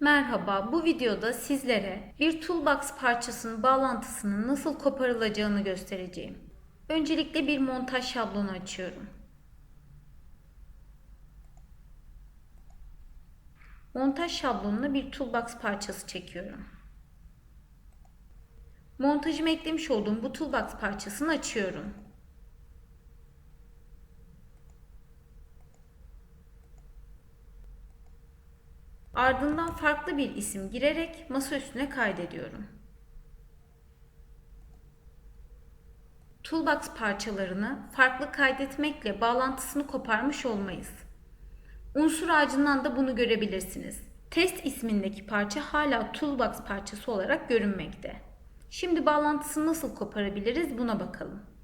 Merhaba, bu videoda sizlere bir toolbox parçasının bağlantısının nasıl koparılacağını göstereceğim. Öncelikle bir montaj şablonu açıyorum. Montaj şablonuna bir toolbox parçası çekiyorum. Montajıma eklemiş olduğum bu toolbox parçasını açıyorum. Ardından farklı bir isim girerek masa üstüne kaydediyorum. Toolbox parçalarını farklı kaydetmekle bağlantısını koparmış olmayız. Unsur ağacından da bunu görebilirsiniz. Test ismindeki parça hala Toolbox parçası olarak görünmekte. Şimdi bağlantısını nasıl koparabiliriz buna bakalım.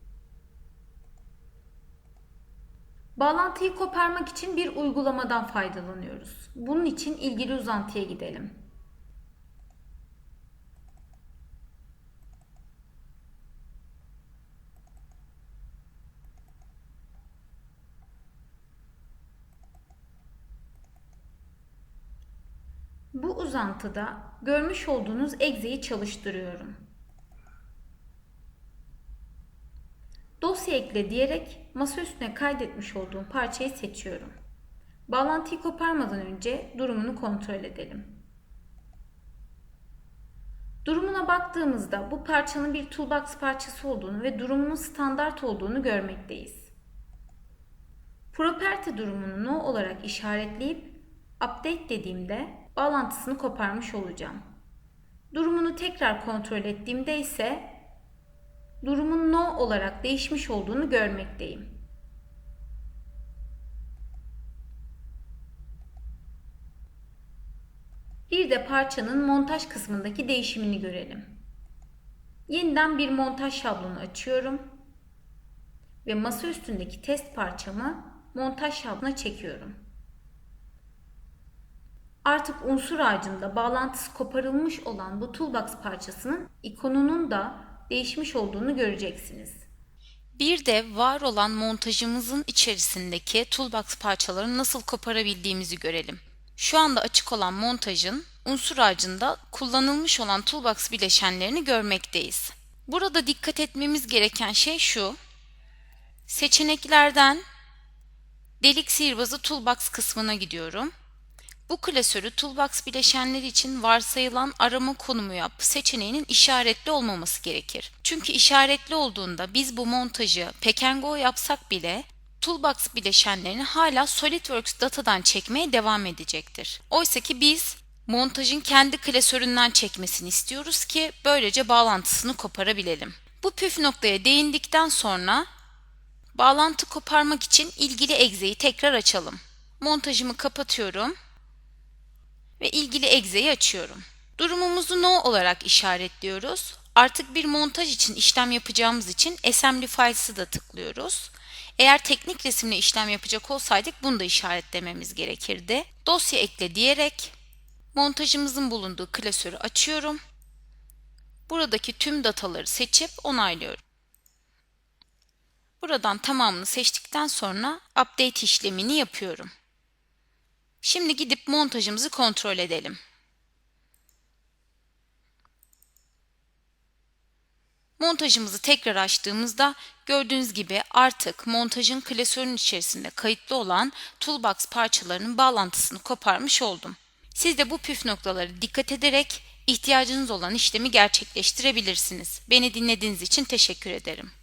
Bağlantıyı koparmak için bir uygulamadan faydalanıyoruz. Bunun için ilgili uzantıya gidelim. Bu uzantıda görmüş olduğunuz egzeyi çalıştırıyorum. Dosya ekle diyerek masa üstüne kaydetmiş olduğum parçayı seçiyorum. Bağlantıyı koparmadan önce durumunu kontrol edelim. Durumuna baktığımızda bu parçanın bir toolbox parçası olduğunu ve durumunun standart olduğunu görmekteyiz. Property durumunu no olarak işaretleyip update dediğimde bağlantısını koparmış olacağım. Durumunu tekrar kontrol ettiğimde ise durumun no olarak değişmiş olduğunu görmekteyim. Bir de parçanın montaj kısmındaki değişimini görelim. Yeniden bir montaj şablonu açıyorum ve masa üstündeki test parçamı montaj şablonuna çekiyorum. Artık unsur ağacında bağlantısı koparılmış olan bu toolbox parçasının ikonunun da değişmiş olduğunu göreceksiniz. Bir de var olan montajımızın içerisindeki toolbox parçalarını nasıl koparabildiğimizi görelim. Şu anda açık olan montajın unsur ağacında kullanılmış olan toolbox bileşenlerini görmekteyiz. Burada dikkat etmemiz gereken şey şu. Seçeneklerden delik sihirbazı toolbox kısmına gidiyorum. Bu klasörü toolbox bileşenleri için varsayılan arama konumu yap seçeneğinin işaretli olmaması gerekir. Çünkü işaretli olduğunda biz bu montajı pack and go yapsak bile toolbox bileşenlerini hala SolidWorks datadan çekmeye devam edecektir. Oysa ki biz montajın kendi klasöründen çekmesini istiyoruz ki böylece bağlantısını koparabilelim. Bu püf noktaya değindikten sonra bağlantı koparmak için ilgili egzeyi tekrar açalım. Montajımı kapatıyorum ve ilgili egzeyi açıyorum. Durumumuzu no olarak işaretliyoruz. Artık bir montaj için işlem yapacağımız için assembly files'ı da tıklıyoruz. Eğer teknik resimle işlem yapacak olsaydık bunu da işaretlememiz gerekirdi. Dosya ekle diyerek montajımızın bulunduğu klasörü açıyorum. Buradaki tüm dataları seçip onaylıyorum. Buradan tamamını seçtikten sonra update işlemini yapıyorum. Şimdi gidip montajımızı kontrol edelim. Montajımızı tekrar açtığımızda gördüğünüz gibi artık montajın klasörün içerisinde kayıtlı olan toolbox parçalarının bağlantısını koparmış oldum. Siz de bu püf noktaları dikkat ederek ihtiyacınız olan işlemi gerçekleştirebilirsiniz. Beni dinlediğiniz için teşekkür ederim.